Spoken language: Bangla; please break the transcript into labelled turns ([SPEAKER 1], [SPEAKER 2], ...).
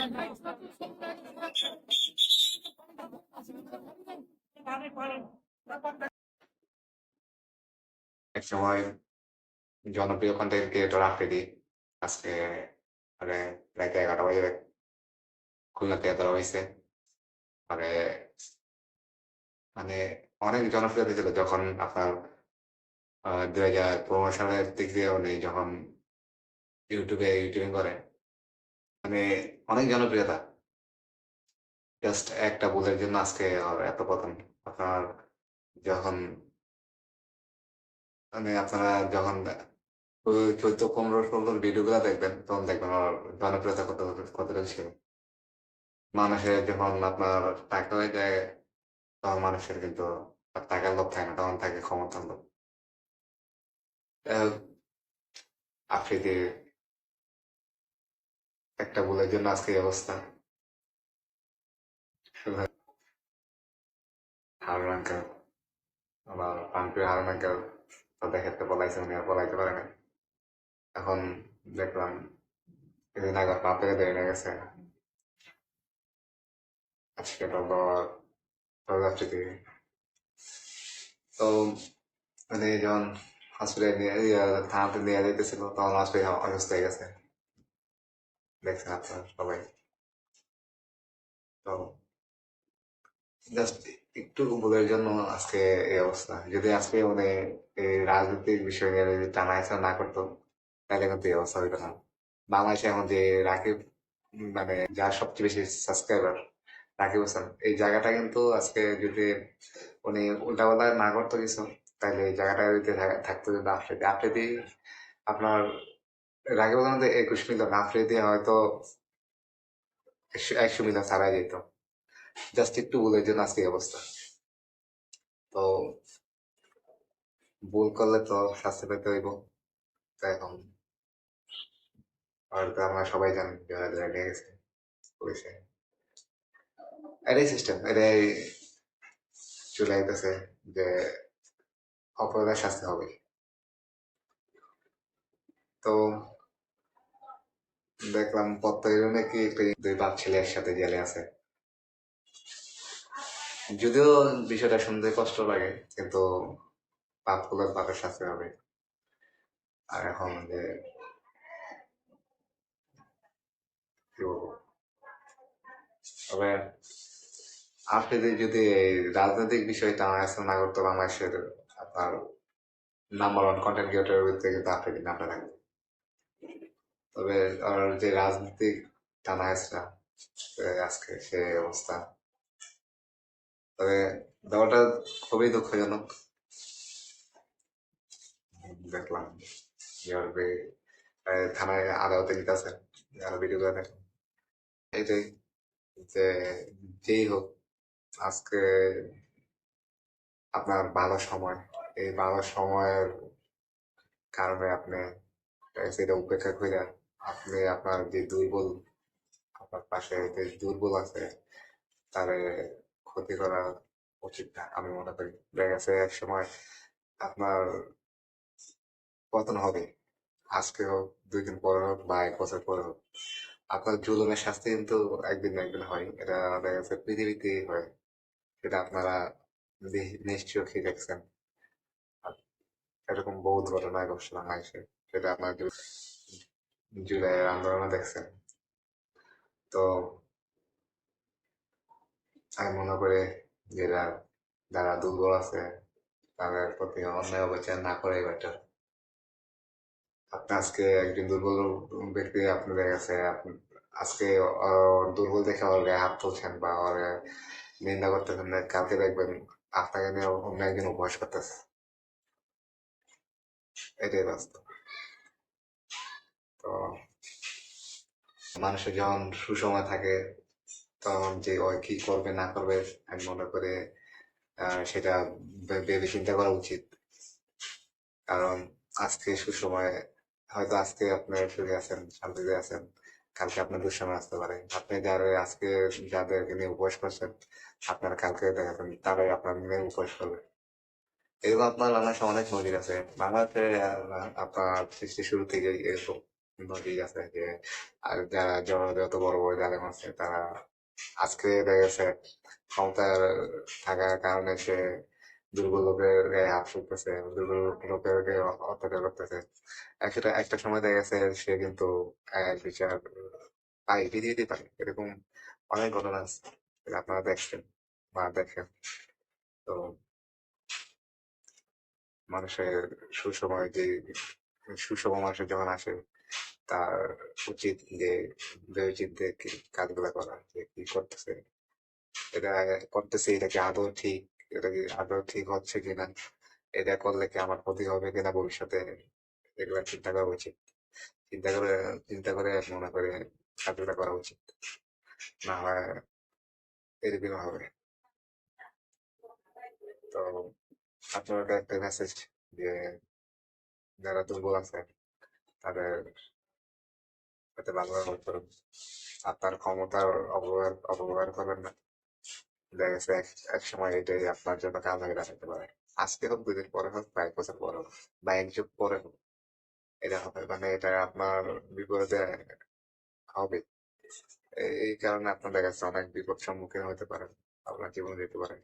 [SPEAKER 1] এক সময় জনপ্রিয় কন্টেন্ট ক্রিয়েটর আফ্রিদি আজকে মানে রাত এগারোটা বাজে খুলনাতে ধরা হয়েছে। মানে মানে অনেক জনপ্রিয়তা ছিল যখন আপনার দুই হাজার পনেরো সালের দিক দিয়ে উনি যখন ইউটিউবে, ইউটিউবিং করে। মানে অনেক জনপ্রিয়তা। জাস্ট একটা ভুলের জন্য আজকে এত পতন আপনার যখন মানে আপনারা যখন চোদ্দ পনেরো ষোলোর ভিডিও গুলা দেখবেন, তখন দেখবেন ওর জনপ্রিয়তা কত, কতটা ছিল মানুষের যখন আপনার টাকা হয়ে যায়, তখন মানুষের কিন্তু টাকার লোভ থাকে না, তখন থাকে ক্ষমতার লোভ। আফ্রিদির একটা ভুলের জন্য আজকে অবস্থা। হারুন হারুন আঙ্কেল গেছে। আজকে বাবার তো মানে যখন হসপিটালে নিয়ে, থানাতে নিয়ে যেতেছিল তখন হসপিটাল অসুস্থ হয়ে গেছে। দেখছেন আপনারা সবাই তো জাস্ট একটু ভুলের জন্য আজকে এই অবস্থা। যদি আজকে মানে রাজনৈতিক বিষয় নিয়ে যদি টানা না করতো তাহলে কিন্তু এই অবস্থা হইতো না। বাংলাদেশে এখন যে রাকিব মানে যার সবচেয়ে বেশি সাবস্ক্রাইবার রাকিব হাসান, এই জায়গাটা কিন্তু আজকে যদি উনি উল্টাপাল্টা না করতো কিছু, তাহলে এই জায়গাটা যদি থাকতো কিন্তু আফ্রিদি আফ্রিদি আপনার রাকিব হাসান একুশ মিলিয়ন আফ্রিদি হয়তো একশো মিলিয়ন ছাড়াই যেত। জাস্ট একটু ভুলের জন্য আজকে অবস্থা। তো ভুল করলে তো শাস্তি পেতে হইব। এখন আর তো আমরা সবাই জানি যারা যারা নিয়ে গেছে পুলিশে। এটাই সিস্টেম এটাই চলে আইতেছে যে অপরাধের শাস্তি হবে তো দেখলাম প্রত্যেকের নাকি দুই বাপ ছেলে একসাথে জেলে আছে। যদিও বিষয়টা শুনতে কষ্ট লাগে, কিন্তু পাপ করলে পাপের শাস্তি হবে। আর এখন যে তবে আপনি যদি রাজনৈতিক বিষয়টা আলোচনা না করতো বাংলাদেশের আপনার নাম্বার ওয়ান কন্টেন্ট ক্রিয়েটরের ভিতরে কিন্তু আপনি নামটা থাকবে তবে আর যে রাজনৈতিক টানা হেঁচড়া আজকে সে অবস্থা। তবে ব্যাপারটা খুবই দুঃখজনক। দেখলাম যেভাবে থানায় আদালতে নিতেছে আর ভিডিও করে এটাই যে যেই হোক, আজকে আপনার ভালো সময়, এই ভালো সময়ের কারণে আপনি সেটা উপেক্ষা করে আপনি আপনার যে দুর্বল, আপনার পাশে যে দুর্বল আছে, তার ক্ষতি করা উচিত না, আমি মনে করি। দেখা গেছে এক সময় আপনার পতন হবে, আজকে হোক, দুই দিন পরে হোক বা এক বছর পরে হোক, আপনার জুলুমের শাস্তি কিন্তু একদিন না একদিন হয় এটা দেখা গেছে পৃথিবীতেই হয়, সেটা আপনারা নি- নিশ্চয়ই কি দেখছেন। এরকম বহুত ঘটনা ঘোষণা বাংলাদেশে সেটা আপনার জুলাইয়ের আন্দোলনে দেখছেন তো আমি মনে করি যারা যারা দুর্বল আছে তাদের প্রতি অন্যায় অবিচার না করে বেটার আপনি আজকে একজন দুর্বল ব্যক্তি আপনাদের কাছে আজকে দুর্বল দেখে ওর গায়ে হাত তুলছেন বা ওর নিন্দা করতেছেন না, কালকে দেখবেন আপনাকে নিয়ে অন্য একজন উপহাস করতেছে। এটাই বাস্তব। মানুষের যখন সুসময় থাকে, তখন যে ওই কি করবে, না করবে, আমি মনে করে সেটা ভেবে চিন্তা করা উচিত। কারণ আজকে সুসময়, হয়তো আজকে আপনি সুখে আছেন শান্তিতে আছেন, কালকে আপনার দুঃসময় আসতে পারে আপনি যারা আজকে যাদেরকে নিয়ে উপবাস করছেন, আপনার কালকে দেখাচ্ছেন তারাই আপনার নিয়ে উপবাস করবে। এরকম আপনার বাংলাদেশে অনেক নজির আছে। বাংলাদেশে আপনার সৃষ্টি শুরু থেকে এরকম। নদী আছে যে, আর যারা যত বড় বড় জালেম আছে তারা আজকে দেখা গেছে ক্ষমতার থাকার কারণে সে দুর্বল লোকের গায়ে হাত তুলতেছে, দুর্বল লোকের গায়ে অত্যাচার করতেছে। একটা একটা সময় দেখা গেছে সে কিন্তু বিচার পাই পৃথিবীতে পাই এরকম অনেক ঘটনা আছে আপনারা দেখছেন বা দেখেন। তো মানুষের সুসময় যে সুসময় মানুষের যখন আসে তার উচিত যে ভেবেচিন্তে কি- কাজগুলা করা যে কি করতেছে। এটা করতেছে, এটা কি আদৌ ঠিক, এটা কি আদৌ ঠিক হচ্ছে কিনা, এটা করলে কি আমার ক্ষতি হবে কিনা ভবিষ্যতে, এগুলা চিন্তা করা উচিত। চিন্তা করে চিন্তা করে মনে করে কাজগুলা করা উচিত। না হয় এরকম হবে। তো, আপনার একটা মেসেজ যে যারা দুর্বল আছে তাদের আপনার ক্ষমতার অপব্যবহার অপব্যবহার করবেন না। দেখা গেছে এক সময় এটাই আপনার জন্য কাজ দাঁড়াতে পারে। আজকে হোক দুদিন পরে হোক বা এক বছর পরে হোক বা এক যুগ পরে হোক এটা হবে। মানে এটা আপনার বিপদে হবে। এই এই কারণে আপনার দেখা যাচ্ছে অনেক বিপদ সম্মুখীন হতে পারেন আপনার জীবন যেতে পারে